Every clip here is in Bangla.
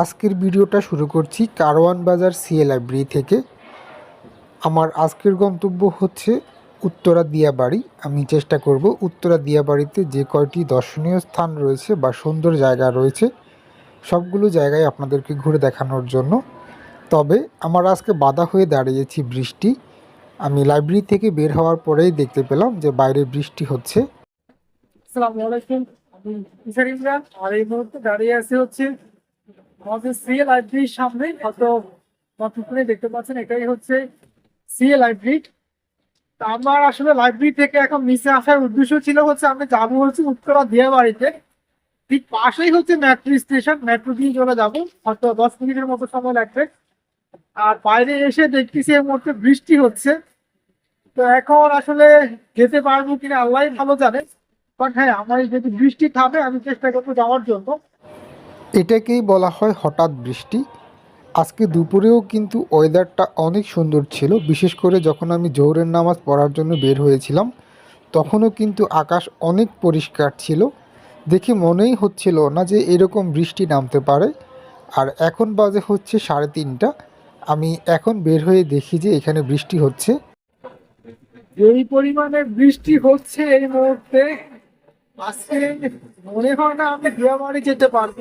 আজকের ভিডিওটা শুরু করছি কারওয়ান বাজার সিএ লাইব্রেরি থেকে। আমার আজকের গন্তব্য হচ্ছে উত্তরা দিয়াবাড়ি। আমি চেষ্টা করব উত্তরা দিয়াবাড়িতে যে কয়টি দর্শনীয় স্থান রয়েছে বা সুন্দর জায়গা রয়েছে, সবগুলো জায়গায় আপনাদেরকে ঘুরে দেখানোর জন্য। তবে আমার আজকে বাধা হয়ে দাঁড়িয়েছি বৃষ্টি। আমি লাইব্রেরি থেকে বের হওয়ার পরেই দেখতে পেলাম যে বাইরে বৃষ্টি হচ্ছে। আমি এই মুহূর্তে দাঁড়িয়ে আছি হচ্ছে আমাদের সিএ লাইব্রেরির সামনে হয়তো কতক্ষণে দেখতে পাচ্ছেন, এটাই হচ্ছে সিএ লাইব্রেরি আমার আসলে লাইব্রেরি থেকে এখন নিচে আসার উদ্দেশ্য ছিল হচ্ছে আমি যাব হচ্ছে উত্তরা দিয়া বাড়িতে ঠিক পাশেই হচ্ছে মেট্রো স্টেশন মেট্রো দিয়ে চলে যাব, হয়তো দশ মিনিটের মতো সময় লাগবে। আর বাইরে এসে দেখতেছি এই মুহূর্তে বৃষ্টি হচ্ছে। তো এখন আসলে যেতে পারব কিনা আল্লাহ ভালো জানে। বাট হ্যাঁ আমার যদি বৃষ্টি থামে, আমি চেষ্টা করব যাওয়ার জন্য। এটাকেই বলা হয় হঠাৎ বৃষ্টি। আজকে দুপুরেও কিন্তু ওয়েদারটা অনেক সুন্দর ছিল, বিশেষ করে যখন আমি জোহরের নামাজ পড়ার জন্য বের হয়েছিলাম, তখনও কিন্তু আকাশ অনেক পরিষ্কার ছিল। দেখে মনেই হচ্ছিল না যে এরকম বৃষ্টি নামতে পারে। আর এখন বাজে হচ্ছে সাড়ে তিনটা। আমি এখন বের হয়ে দেখি যে এখানে বৃষ্টি হচ্ছে। যেই পরিমাণে বৃষ্টি হচ্ছে এই মুহূর্তে। আজকে মনে হয় না আমি বিয়াবাড়ি যেতে পারব।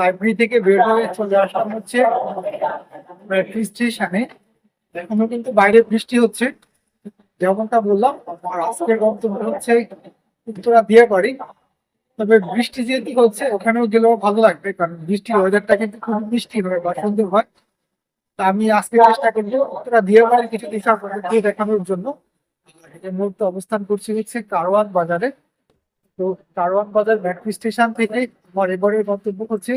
লাইব্রেরি থেকে বের হয়ে চলে আসলাম হচ্ছে স্টেশনে এখনও। কিন্তু বাইরে বৃষ্টি হচ্ছে। যেমনটা বললাম আমার আজকের গন্তব্য হচ্ছে উত্তরা দিয়ে পারি তবে বৃষ্টি যেহেতু হচ্ছে ওখানেও গেলেও ভালো লাগবে কারণ বৃষ্টির ওয়েদারটা কিন্তু খুব বৃষ্টি হয় বা সুন্দর হয়। তা আমি আজকে চেষ্টা করব উত্তরা দিয়ে পারি কিছু দিশা দিয়ে দেখানোর জন্য। আর মুহূর্তে অবস্থান করছি হচ্ছে কারওয়ান বাজারে। তো কারওয়ান বাজার মেট্রো স্টেশন থেকে আমার এবারের গন্তব্য হচ্ছে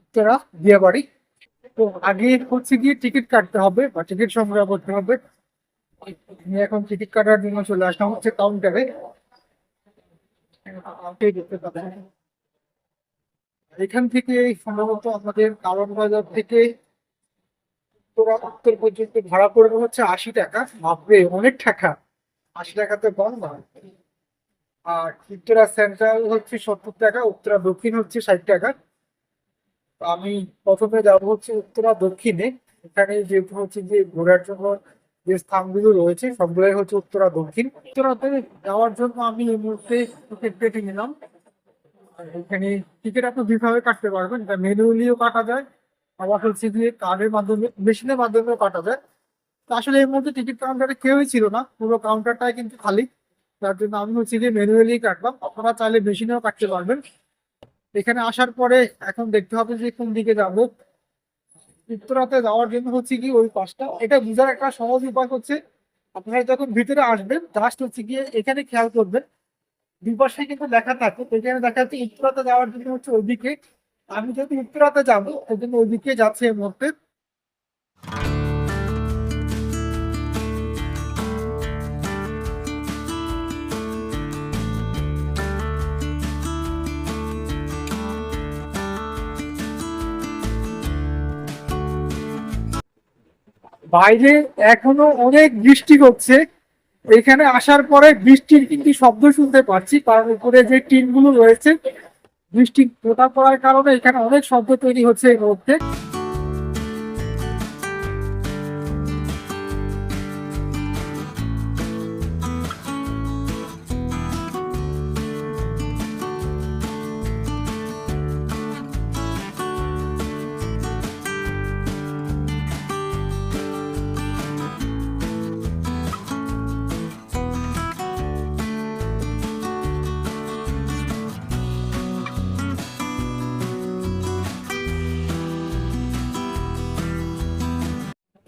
উত্তরা দিয়াবাড়ি তো আগে হচ্ছে গিয়ে টিকিট কাটতে হবে বা টিকিট সংগ্রহ করতে হবে। আমি এখন টিকিট কাটার জন্য চলে আসলাম হচ্ছে কাউন্টারে এখান থেকে সম্ভবত আমাদের কারওয়ান বাজার থেকে উত্তরা উত্তর পর্যন্ত ভাড়া পড়বে হচ্ছে আশি টাকা। ভাববে অনেক টাকা। আশি টাকাতে কম না। আর উত্তরা সেন্ট্রাল হচ্ছে সত্তর টাকা, উত্তরা দক্ষিণ হচ্ছে ষাট টাকা। আমি প্রথমে যাব হচ্ছে উত্তরা দক্ষিণে। এখানে যেহেতু হচ্ছে যে ঘোরার জন্য যে স্থানগুলো রয়েছে, সবগুলোই হচ্ছে উত্তরা দক্ষিণ। উত্তরাতে যাওয়ার জন্য আমি এই মুহূর্তে টিকিট কেটে নিলাম। এখানে টিকিট আপনি দুইভাবে কাটতে পারবেন। এটা ম্যানুয়ালিও কাটা যায়, আবার হচ্ছে যে কার্ডের মাধ্যমে মেশিনের মাধ্যমেও কাটা যায়। আসলে এই মুহূর্তে টিকিট কাউন্টারে কেউই ছিল না। পুরো কাউন্টারটাই কিন্তু খালি। তার জন্য আমি হচ্ছে যে ম্যানুয়ালি কাটলাম। আপনারা চাইলে মেশিনেও কাটতে পারবেন। এখানে আসার পরে এখন দেখতে হবে যে কোন দিকে যাব। উত্তরাতে যাওয়ার জন্য হচ্ছে কি ওই পাশটা। এটা বোঝার একটা সহজ উপায় হচ্ছে, আপনারা যখন ভিতরে আসবেন জাস্ট হচ্ছে গিয়ে এখানে খেয়াল করবেন। দুই পাশে কিন্তু লেখা থাকে। এখানে দেখা যাচ্ছে উত্তরাতে যাওয়ার জন্য হচ্ছে ওইদিকে। আমি যদি উত্তরাতে যাব, ওই জন্য ওইদিকে যাচ্ছে এই মুহূর্তে। বাইরে এখনও অনেক বৃষ্টি হচ্ছে। এখানে আসার পরে বৃষ্টির কিন্তু শব্দ শুনতে পাচ্ছি, কারণ উপরে যে টিনগুলো রয়েছে, বৃষ্টি ফোটা পড়ার কারণে এখানে অনেক শব্দ তৈরি হচ্ছে এর মুহূর্তে।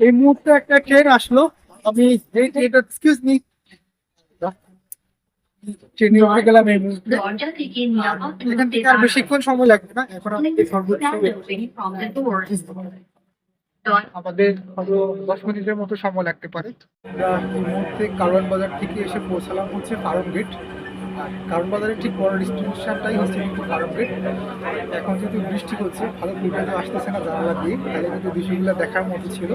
এই মুহূর্তে একটা ট্রেন আসলো। আমি এই ট্রেনটা এক্সকিউজ মি ট্রেনে উঠে গেলাম এই মুহূর্তে। এখান থেকে আর বেশিক্ষণ সময় লাগবে না। এখন আমাদের সর্বোচ্চ আমাদের হয়তো দশ মিনিটের মতো সময় লাগতে পারে। এই মুহূর্তে কারওয়ান বাজার থেকে এসে পৌঁছালাম হচ্ছে কারণ গেট কারণ বাজারের ঠিক বড় ডিস্ট্রিবিউশনটাই হচ্ছে কিন্তু ফার্ম গেট এখন যেহেতু বৃষ্টি হচ্ছে, ভালো ফুলটা আসতেছে না জানালা দিয়ে, তাহলে কিন্তু বিষয়গুলো দেখার মতো ছিল।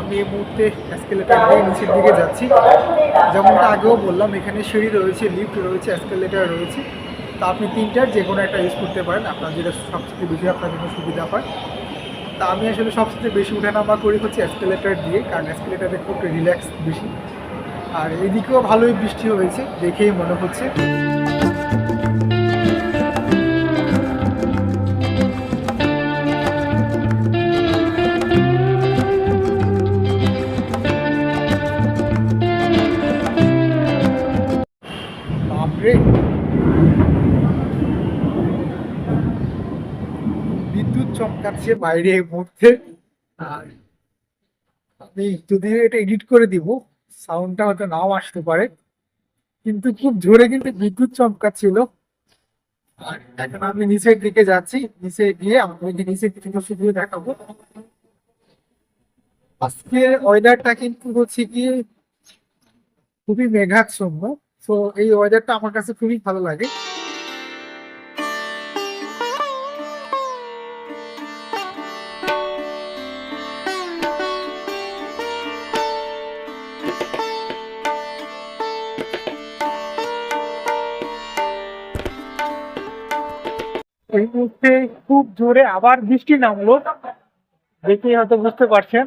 আমি এই মুহূর্তে এসকেলেটার দিয়ে নিচের দিকে যাচ্ছি। যেমনটা আগেও বললাম এখানে সিঁড়ি রয়েছে লিফট রয়েছে এসকেলেটার রয়েছে। তা আপনি তিনটার যে কোনো একটা ইউজ করতে পারেন। আপনার যেটা সবচেয়ে বেশি আপনার জন্য সুবিধা হয়। তা আমি আসলে সবচেয়ে বেশি উঠানামা করি হচ্ছে এসকেলেটার দিয়ে কারণ এসকেলেটারে খুব রিল্যাক্স বেশি। আর এদিকেও ভালোই বৃষ্টি হয়েছে দেখেই মনে হচ্ছে। চমকাচ্ছে বাইরে এই মুহূর্তে। আর আমি যদি এটা এডিট করে দিব। সাউন্ডটা হয়তো নাও আসতে পারে। কিন্তু খুব জোরে কিন্তু বিদ্যুৎ চমকাচ্ছিল। আর এখন আমি নিচের দিকে যাচ্ছি। নিচে গিয়ে আমাকে নিচের দিকে শুধু দেখাবো। আজকের ওয়েদারটা কিন্তু হচ্ছে গিয়ে খুবই মেঘাচ্ছন্ন। তো এই ওয়েদারটা আমার কাছে খুবই ভালো লাগে। খুব জোরে আবার বৃষ্টি নামলো দেখেই হয়তো বুঝতে পারছেন।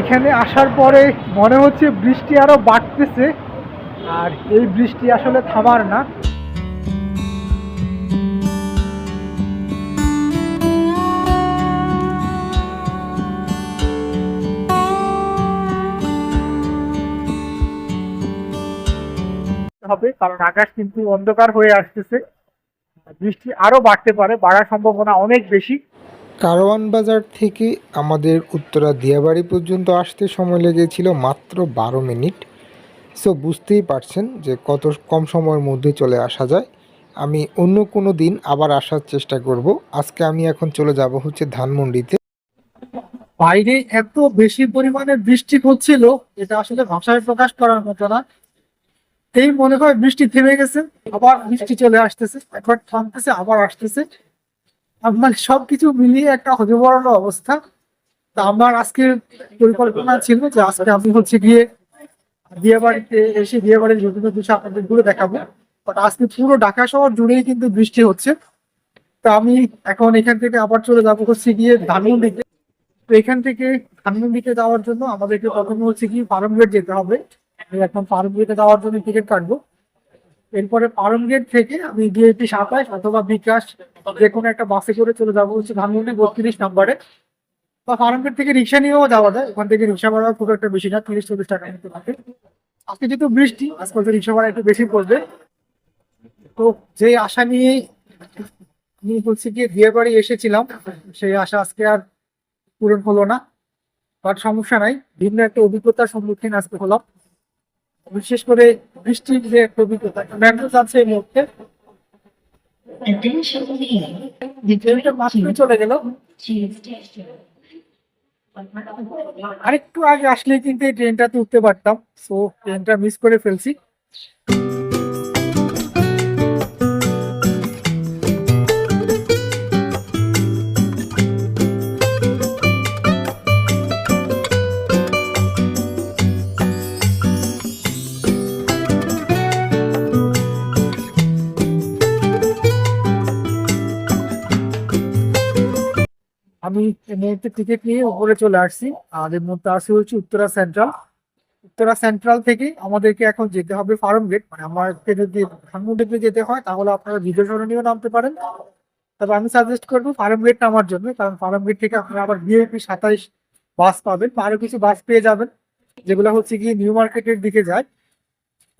এখানে আসার পরে মনে হচ্ছে বৃষ্টি আরও বাড়তেছে, আর এই বৃষ্টি আসলে থামার না। হবে, কারণ আকাশ কিন্তু অন্ধকার হয়ে আসতেছে। বৃষ্টি আরও বাড়তে পারে, বাড়ার সম্ভাবনা অনেক বেশি। কারওয়ান বাজার থেকে আমাদের উত্তরা দিয়াবাড়ি পর্যন্ত আসতে সময় লেগেছিল মাত্র বারো মিনিট। সো বুঝতেই পারছেন যে কত কম সময়ের মধ্যে চলে আসা যায়। আমি অন্য কোনো দিন আবার আসার চেষ্টা করব। আজকে আমি এখন চলে যাব হচ্ছে ধানমন্ডিতে। বাইরে এত বেশি পরিমাণে বৃষ্টি হচ্ছিল, এটা আসলে ভাষায় প্রকাশ করার মতো না। এই মনে হয় বৃষ্টি থেমে গেছে, আবার বৃষ্টি চলে আসতেছে, একবার থামতেছে, আবার আসতেছে। আমার সবকিছু মিলিয়ে একটা হজবরল অবস্থা। তা আমার আজকের পরিকল্পনা ছিল যে আজকে আমি হচ্ছে গিয়ে বিয়ে বাড়িতে এসে বিয়ে বাড়ির বিভিন্ন বিষয় আপনাদের ঘুরে দেখাবো। বাট আজকে পুরো ঢাকা শহর জুড়েই কিন্তু বৃষ্টি হচ্ছে। তা আমি এখন এখান থেকে আবার চলে যাব হচ্ছে গিয়ে ধানমন্ডিতে। তো এখান থেকে ধানমন্ডিতে যাওয়ার জন্য আমাদেরকে প্রথমে হচ্ছে কি ফার্ম গেট যেতে হবে। এখন ফার্ম গেটে যাওয়ার জন্য টিকিট কাটবো। এরপরে ফার্ম গেট থেকে আমি বিএপি সাতাশ অথবা বিকাশ যে কোনো একটা বাসে করে চলে যাব হচ্ছে ধানমন্ডি বত্রিশ নাম্বারে। বা ফার্ম গেট থেকে রিক্সা নিয়েও যাওয়া যায়, ওখান থেকে রিক্সা ভাড়া খুব একটা বেশি না, তিরিশ চল্লিশ টাকা নিতে থাকে। আজকে যেহেতু বৃষ্টি আজকাল তো রিক্সা ভাড়া একটু বেশি পড়বে। তো যে আশা নিয়ে আমি হচ্ছে গিয়ে বিয়ে বাড়ি এসেছিলাম, সেই আশা আজকে আর পূরণ হলো না। বাট সমস্যা নাই, ভিন্ন একটা অভিজ্ঞতার সম্মুখীন আজকে হলাম। বিশেষ করে বৃষ্টির যে অভিজ্ঞতা আছে এই মুহূর্তে। চলে গেল। আরেকটু আগে আসলে কিন্তু এই ট্রেনটাতে উঠতে পারতাম সো ট্রেনটা মিস করে ফেলছি। এই মুহূর্তে টিকিট নিয়ে উপরে চলে আসছি। আর এর মধ্যে আসি হচ্ছে উত্তরা সেন্ট্রাল উত্তরা সেন্ট্রাল থেকে আমাদেরকে এখন যেতে হবে ফার্ম গেট মানে আমাকে যদি ধানমন্ডিতে যেতে হয়, তাহলে আপনারা বিজয় সরণিও নামতে পারেন। তবে আমি সাজেস্ট করব ফার্ম গেট নামার জন্য, কারণ ফার্ম গেট থেকে আপনারা আবার বিএপি সাতাইশ বাস পাবেন। বা আরও কিছু বাস পেয়ে যাবেন, যেগুলো হচ্ছে কি নিউ মার্কেটের দিকে যায়।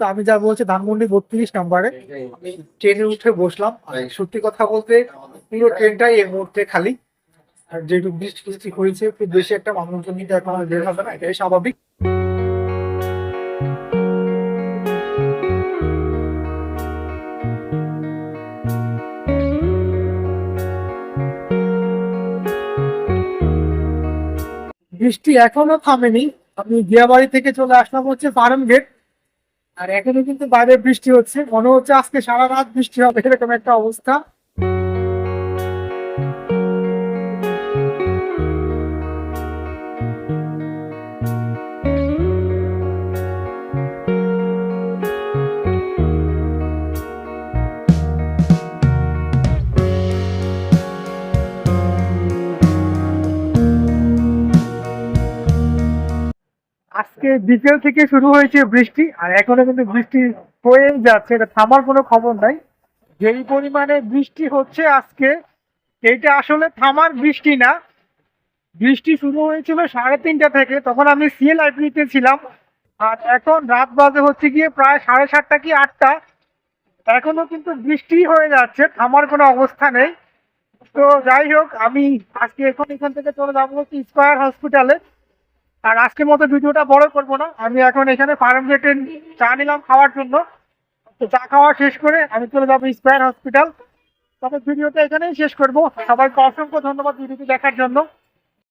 তো আমি যা বলছি ধানমন্ডি বত্রিশ নাম্বারে ট্রেনে উঠে বসলাম। সত্যি কথা বলতে, পুরো ট্রেনটাই এই মুহূর্তে খালি। আর যেহেতু বৃষ্টি বৃষ্টি হয়েছে বেশি একটা মানুষজন কিন্তু এখন বের হবে না, এটাই স্বাভাবিক। বৃষ্টি এখনও থামেনি। আমি দিয়াবাড়ি থেকে চলে আসলাম হচ্ছে ফার্ম গেট আর এখনও কিন্তু বাইরে বৃষ্টি হচ্ছে। মনে হচ্ছে আজকে সারা রাত বৃষ্টি হবে, এরকম একটা অবস্থা। আজকে বিকেল থেকে শুরু হয়েছে বৃষ্টি, আর এখনও কিন্তু বৃষ্টি হয়েই যাচ্ছে, এটা থামার কোনো খবর নাই। যেই পরিমাণে বৃষ্টি হচ্ছে আজকে, এইটা আসলে থামার বৃষ্টি না। বৃষ্টি শুরু হয়েছিল সাড়ে তিনটা থেকে, তখন আমি সিএ লাইব্রেরিতে ছিলাম, আর এখন রাত বাজে হচ্ছে গিয়ে প্রায় সাড়ে সাতটা কি আটটা। এখনও কিন্তু বৃষ্টি হয়ে যাচ্ছে, থামার কোনো অবস্থা নেই। তো যাই হোক, আমি আজকে এখন এখান থেকে চলে যাব স্কয়ার হসপিটালে আর আজকের মতো ভিডিওটা বড় করব না। আমি এখন এখানে ফার্ম গেটে চা নিলাম খাওয়ার জন্য। তো চা খাওয়া শেষ করে আমি চলে যাব স্কোয়ার হসপিটাল। তবে ভিডিওটা এখানেই শেষ করব। সবাইকে অসংখ্য ধন্যবাদ ভিডিওটি দেখার জন্য।